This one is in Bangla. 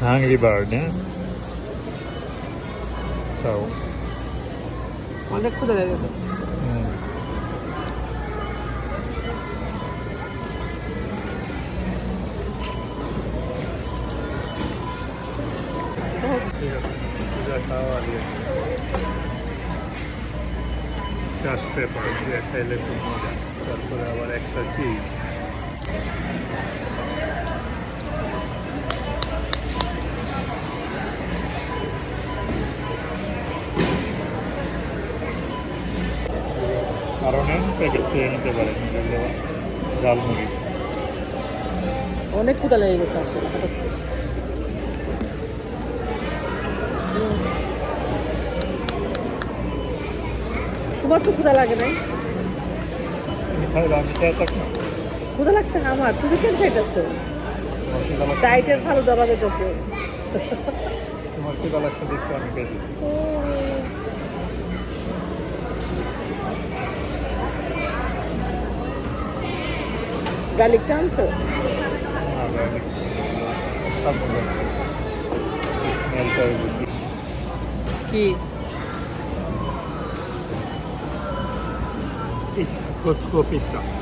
Hungry bird, yeah? So, অনেক ক্ষুদা লেগেছে mm. এটা হচ্ছে ঠিক আছে পূজা খাওয়া দিয়ে চাষ পেপার দিয়ে খাইলে খুব মজা তারপরে আবার এক্সট্রা চিজ নেন প্যাকেট খেয়ে নিতে পারেন এগুলো ঝালমুড়ি অনেক ক্ষুদা লেগে গেছে আসলে হঠাৎ করে। তোমার তো ক্ষুদা লাগে নাই? ক্ষুদা লাগছে না আমার? তুমি কেন খাইতেছো? ডাইটের ভালো দাবা দিতেছো তোমার খিদা লাগছে দেখতে আমি খেয়েছি গার্লিকটা আনছো কি Pizza, Cozco pizza.